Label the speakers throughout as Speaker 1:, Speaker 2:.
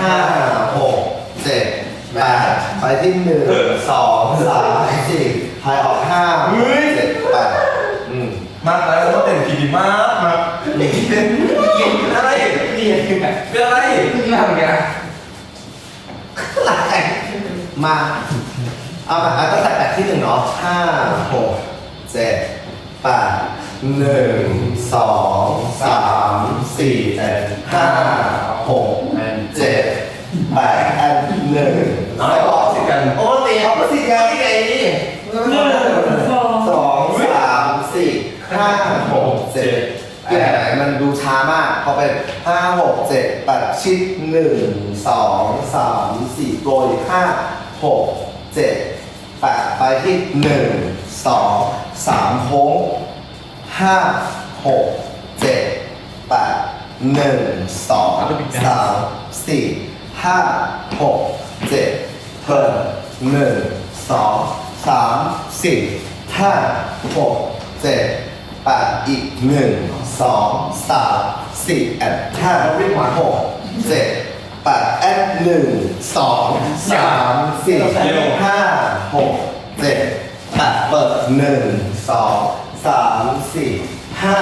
Speaker 1: ห้าหกเจ็ดแปดไปที่หนึ่งสองสามสี่พายออกห้าเจ็ดแปดอืม
Speaker 2: มากแล้วต้องเต้นผิดมากมากเต้นเก่งอะไร
Speaker 3: เรียนคือแบบ
Speaker 2: เป็นอะไร
Speaker 3: เพิ่งทำไง
Speaker 1: หลักแต่มาเอามาเอาตั้งแต่แปดที่หนึ่งเนาะห้าหกเจ็ดแปดหนึ่งสองสามสี่ห้าหก เจ็ดแปดอันหนึ่ง
Speaker 2: น้อยบอกสิกัน
Speaker 1: โอ้เตียเขาก็สิกันที่ไงนี่
Speaker 3: หนึ่งสอง
Speaker 1: สองสามสี่ห้าหกเจ็ดแปดมันดูช้ามากพอเป็นห้าหกเจ็ดแปดชิดหนึ่งสองสามสี่โกยห้าหกเจ็ดแปดไปที่หนึ่งสองสามโค้งห้าหกเจ็ดแปดหนึ่งสองสาม สี่ห้าหกเจ็ดเพิ่มหนึ่งสองสามสี่ห้าหกเจ็ดแปดอีกหนึ่งสองสามสี่แอนห้าหกเจ็ดแปดแอนหนึ่งสองสามสี่ห้าหกเจ็ดแปดเปิดหนึ่งสองสามสี่ห้า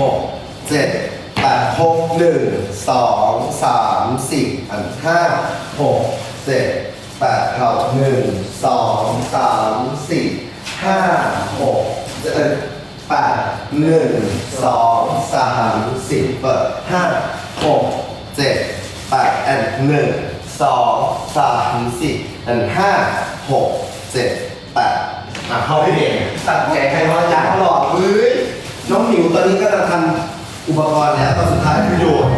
Speaker 1: หกเจ็ด แปดหกหนึ่งสองสามสี่อันห้าหกเจ็ดแปดเท่าหนึ่งสองสามสี่ห้าหกเจ็ดแปดหนึ่งสองสามสี่เปิดห้าหกเจ็ดแปดอันหนึ่งสองสามสี่อันห้าหกเจ็ดแปดอะเข้าพี่เองตัดแกะใครว่ายักษ์ตลอดเฮ้ยน้องหมิวตอนนี้ก็จะทำ อุปกรณ์แล้วตอนสุดท้ายคือโยน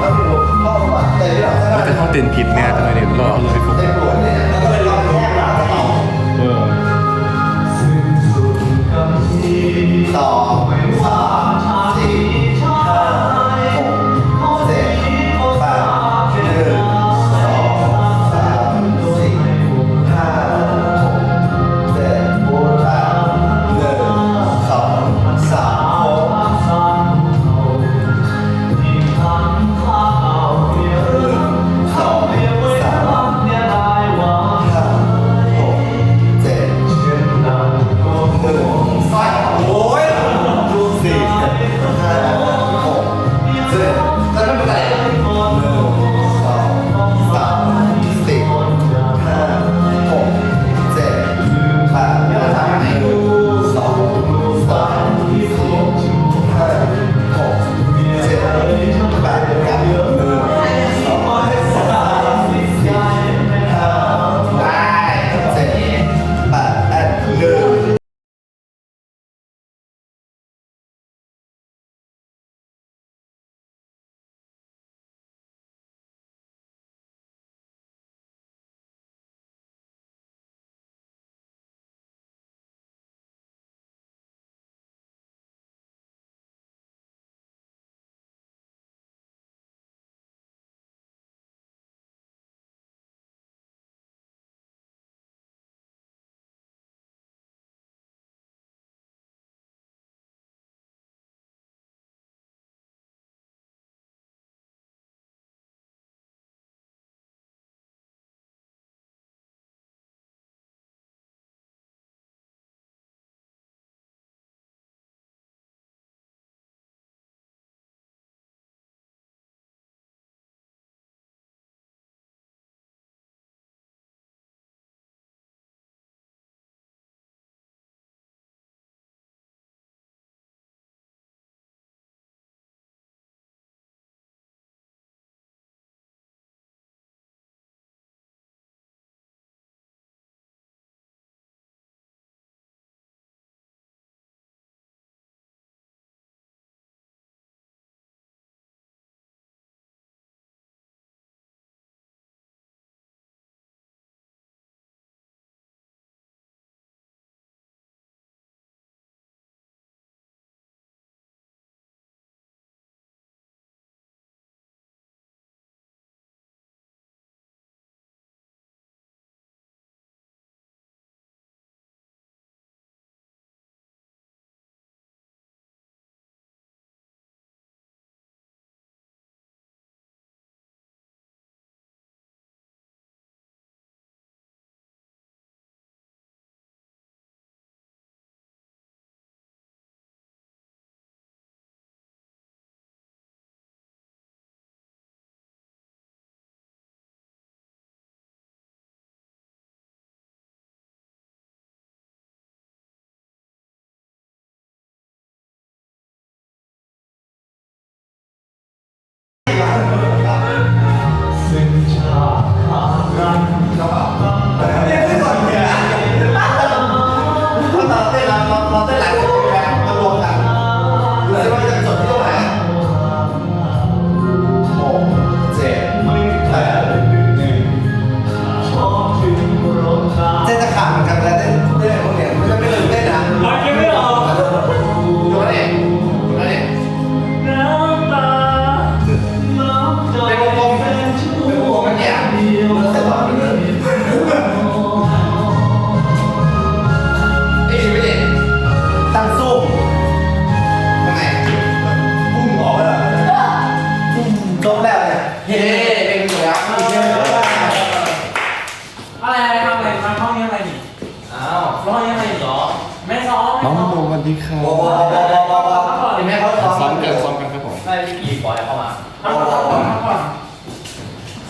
Speaker 1: แล้วหมิวเข้ามาเตะที่เรา
Speaker 4: มันเป็นห้องเต้นผิดเนี่ยทำไมเนี่ยรอเอาเลยฟุก
Speaker 1: เตะปวดเนี่ยแล้วก็เลยลองแยกหลังต่อ
Speaker 4: เออ
Speaker 1: สอ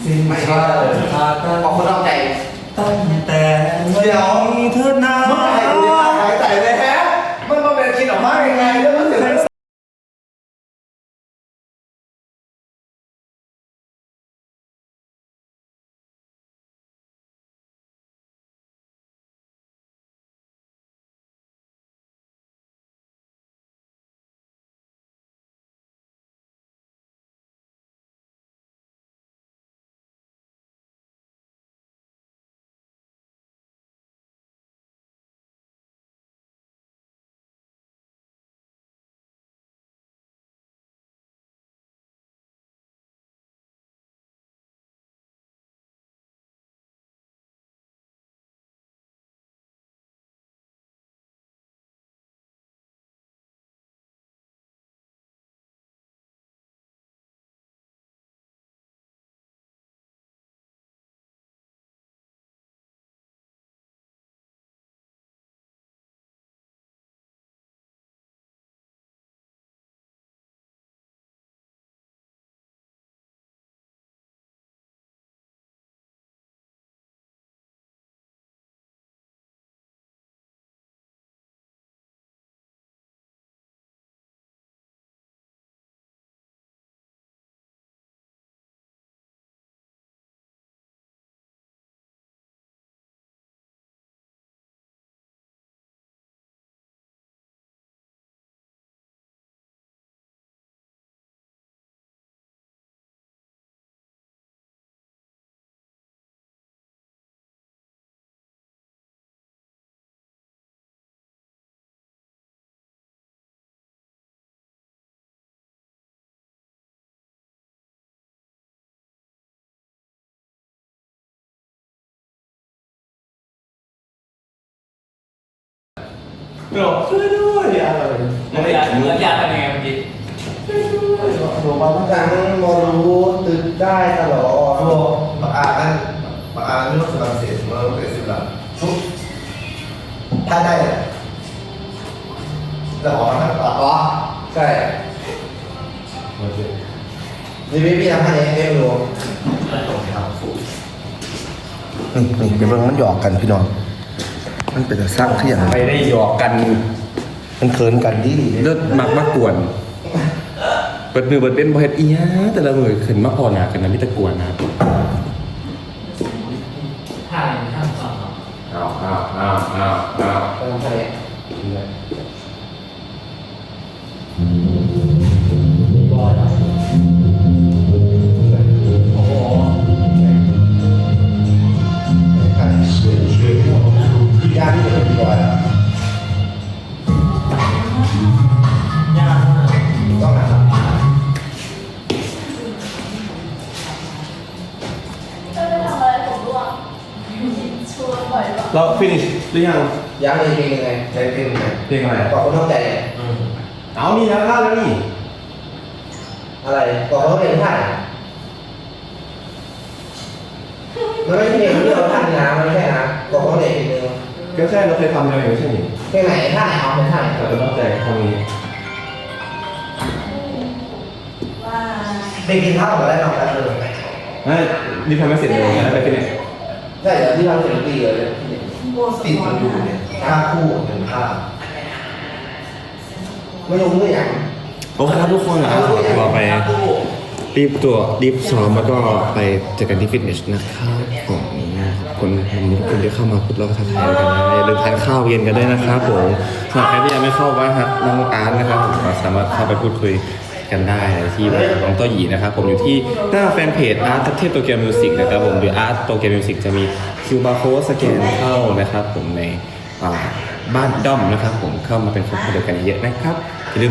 Speaker 1: สิ่ง
Speaker 3: ที่ข
Speaker 1: อ
Speaker 3: บคุณน้องใจ
Speaker 2: ตั้งแต่
Speaker 1: เดี๋ยว
Speaker 2: เธอนา
Speaker 1: เดี๋ยว
Speaker 2: ช่วยด้วยอะไร
Speaker 3: เมื่อกี้เมื่อกี้ทำยังไงเมื่อกี้
Speaker 1: หนูมาทั้งบอรู้ตึกได้ตลอดโอ้ปากอาอันปากอาไม่รู้สึกบางเสียเมื่อเป็นสิบหลังชุบถ้าได้แต่ออกมาทั้งปาก
Speaker 3: อ๋อใช่
Speaker 4: โอเค
Speaker 3: นี่พี่พี่ทำให้เองไม่รู้
Speaker 1: นี่นี่เดี๋ยวมันหยอกกันพี่น้อง มันเป็นสร้างที่อย่าง
Speaker 4: ไปได้หยอกกัน
Speaker 1: มันเคินกันดี
Speaker 4: เลิศมักมากวนเปิดมือเปิดเป็นบ่เฮ็ดอีหยะแต่ละมือขึ้นมาพอหนากันนะมีแต่กวนนะ
Speaker 1: เรา
Speaker 2: ฟินิชหรือยัง
Speaker 3: ยังเลยเพลงยังไง
Speaker 1: ใช้เพลงไหน
Speaker 2: เพลงอะไร
Speaker 3: ขอบคุณน้องใจ
Speaker 2: เอานี่แล้วพลาดแล้วนี่
Speaker 3: อะไรขอบคุณน้องใจท่ามันไม่ใช่เพลงที่เราทำนะมันไม่ใช่นะขอบคุณน้องใจเพลงนึง
Speaker 2: ก็ใช่เราเคยทำกันไม่ใช่หนิ
Speaker 3: เพลงไหนท่าไหนเอาเป็นท่าไหน
Speaker 2: เราจะต้องใจทำนี้
Speaker 5: ว่า
Speaker 1: ไปกินข้าวกับอะไรน้องแป๊บนึง
Speaker 2: นั่นนี่ทำไม่เสร็จเลยนะไปฟินิช
Speaker 3: ใช่เดี๋ยวที่ทำเสร็จปีเลย
Speaker 5: โบส
Speaker 1: ติดมันอยู่เนี่ยห้าคู่หนึ่งภาพ
Speaker 3: ไม่ลงมืออย่าง
Speaker 4: โอเคครับทุกคนนะครับตัวไปรีบตัวรีบซ้อมแล้วก็ไปเจอกันที่ฟิตเนสนะครับผมคนคนที่เข้ามาปุ๊บเราก็ทักทายกันนะอย่าลืมทานข้าวเย็นกันด้วยนะครับผมสำหรับใครที่ยังไม่เข้าบ้านครับน้องอาร์ตนะครับผมก็สามารถเข้าไปพูดคุย กันได้ที่บ้านของน้องโตหยีนะครับ ผมอยู่ที่หน้าแฟนเพจอาร์ตเทพโตเกียวมิวสิกนะครับผมหรืออาร์ตโตเกียวมิวสิกจะมีคิวบาร์โค้ดสแกนเข้านะครับ ผมในบ้านด้อมนะครับ ผมเข้ามาเป็นคนเดียวกันเยอะนะครับ